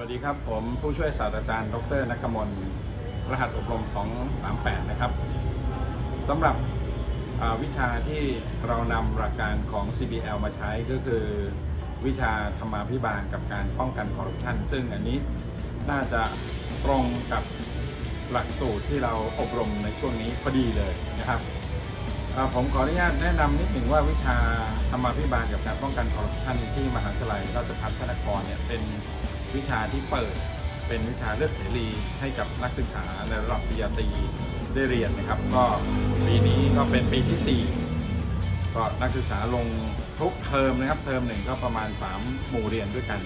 วัสดีครับ ผมผู้ช่วยศาสตราจารย์ ดรนักมลรหัสอบรม 238 นะครับสำหรับวิชาที่เรานำหลักการของ CBL มาใช้ก็คือ วิชาธรรมาภิบาลกับการป้องกันคอร์รัปชันซึ่งอันนี้น่าจะตรงกับหลักสูตรที่เราอบรมในช่วงนี้พอดีเลยนะครับผมขออนุญาตแนะนำนิดหนึ่งว่าวิชาธรรมาภิบาลกับการป้องกันคอร์รัปชันที่มหาวิทยาลัยราชภัฏพระนครเนี่ยเป็น วิชาที่เปิดเป็นวิชาเลือกเสรีให้กับนักศึกษาในระดับปริญญาตรีได้เรียนนะครับ ก็ปีนี้ก็เป็นปีที่ 4 ก็นักศึกษาลงทุกเทอมนะครับ เทอมหนึ่งก็ประมาณ 3 หมู่เรียนด้วยกัน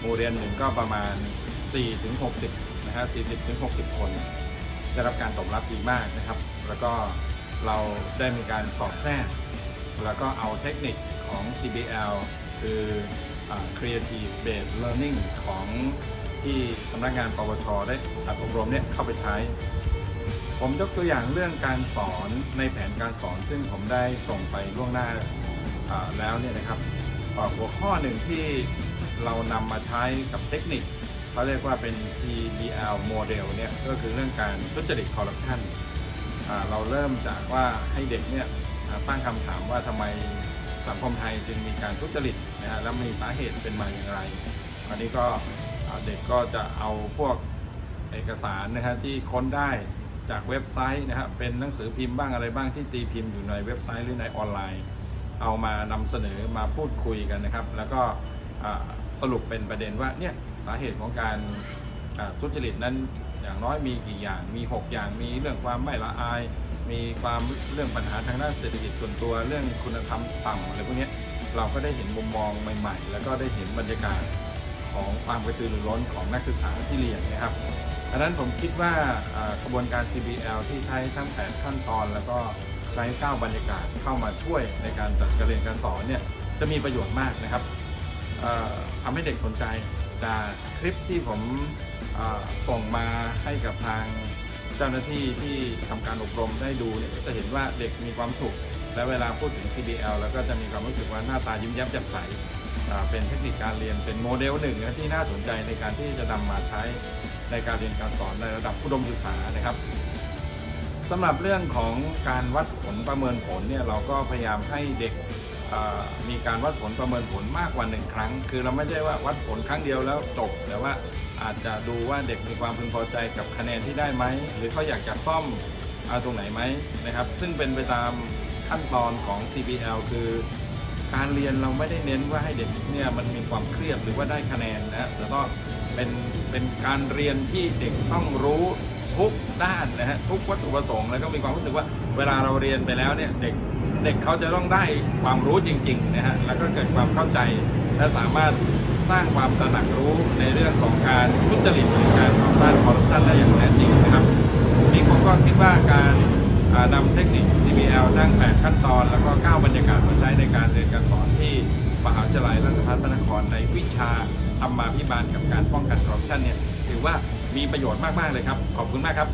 หมู่เรียนหนึ่งก็ประมาณ 4 ถึง 60 นะฮะ40 ถึง 60 คน ได้รับการตอบรับดีมากนะครับ แล้วก็เราได้มีการสอดแทรกแล้วก็เอาเทคนิคของ CBL คือ Creative Based Learning ของที่สำนักงานปวช ได้จัดอบรมเนี่ยเข้าไปใช้ ผมยกตัวอย่างเรื่องการสอนในแผนการสอน ซึ่งผมได้ส่งไปล่วงหน้าแล้วเนี่ยนะครับอ่าหัวข้อหนึ่งที่เรานำมาใช้กับเทคนิคเขาเรียกว่าเป็น CBL Model เนี่ยก็คือเรื่องการทุจริตคอร์รัปชันเราเริ่มจากว่าให้เด็กเนี่ยอ่าตั้งคำถามว่าทำไม สังคมไทยจึงมีการทุจริตนะฮะแล้วมีสาเหตุเป็นมาอย่างไรอันนี้ก็เด็กก็จะเอาพวกเอกสารนะฮะที่ค้นได้จากเว็บไซต์นะฮะเป็นหนังสือพิมพ์บ้างอะไรบ้างที่ตีพิมพ์อยู่ในเว็บไซต์หรือในออนไลน์ เอามานำเสนอมาพูดคุยกันนะครับ แล้วก็สรุปเป็นประเด็นว่าเนี่ยสาเหตุของการทุจริตนั้น อย่างน้อยมีกี่อย่างมี 6 อย่างมีเรื่องความไม่ละอาย มีความเรื่องปัญหาทางด้านเศรษฐกิจส่วนตัว เรื่องคุณธรรมต่ำอะไรพวกนี้เราก็ได้เห็นมุมมองใหม่ ๆ แล้วก็ได้เห็นบรรยากาศของความกระตือรือร้นของนักศึกษาที่เรียนนะครับดังนั้นผมคิดว่ากระบวนการ CBL ที่ใช้ทั้ง 8 ขั้นตอน แล้วก็ใช้ 9 บรรยากาศเข้ามาช่วยในการจัดการเรียนการสอนเนี่ยจะมีประโยชน์มากนะครับทำให้เด็กสนใจ จากคลิปที่ผมส่งมาให้กับทางเจ้าหน้าที่ที่ทำการอบรมได้ดูเนี่ยก็จะเห็นว่าเด็กมีความสุข และเวลาพูดถึง CBL แล้วก็จะมีความรู้สึกว่าหน้าตายิ้มแย้มแจ่มใสเป็นเทคนิคการเรียนเป็นโมเดลหนึ่งที่น่าสนใจในการที่จะนำมาใช้ในการเรียนการสอนในระดับอุดมศึกษานะครับสำหรับเรื่องของการวัดผลประเมินผลเนี่ยเราก็พยายามให้เด็ก มีการวัดผลประเมินผลมากกว่าหนึ่งครั้ง คือเราไม่ได้ว่าวัดผลครั้งเดียวแล้วจบ แต่ว่าอาจจะดูว่าเด็กมีความพึงพอใจกับคะแนนที่ได้ไหม หรือเขาอยากจะซ่อมเอาตรงไหนไหมนะครับ ซึ่งเป็นไปตามขั้นตอนของ CBL คือการเรียนเราไม่ได้เน้นว่าให้เด็กเนี่ยมันมีความเครียดหรือว่าได้คะแนนนะแต่ก็เป็นเป็นการเรียนที่เด็กต้องรู้ทุกด้านนะฮะทุกวัตถุประสงค์แล้วก็มีความรู้สึกว่าเวลาเราเรียนไปแล้วเนี่ยเด็ก เด็กเขาจะต้องได้ความรู้จริงๆนะฮะแล้วก็เกิดความเข้าใจและสามารถสร้างความตระหนักรู้ในเรื่องของการทุจริตหรือการต่อต้านคอร์รัปชันได้อย่างแท้จริงนะครับนี่ผมก็คิดว่าการนำเทคนิค CBL ทั้ง 8 ขั้นตอน แล้วก็ 9 บรรยากาศมาใช้ในการเรียนการสอนที่มหาวิทยาลัยราชภัฏพระนครในวิชาธรรมาภิบาลกับการป้องกันคอร์รัปชันเนี่ยถือว่ามีประโยชน์มาก ๆ เลยครับ ขอบคุณมากครับ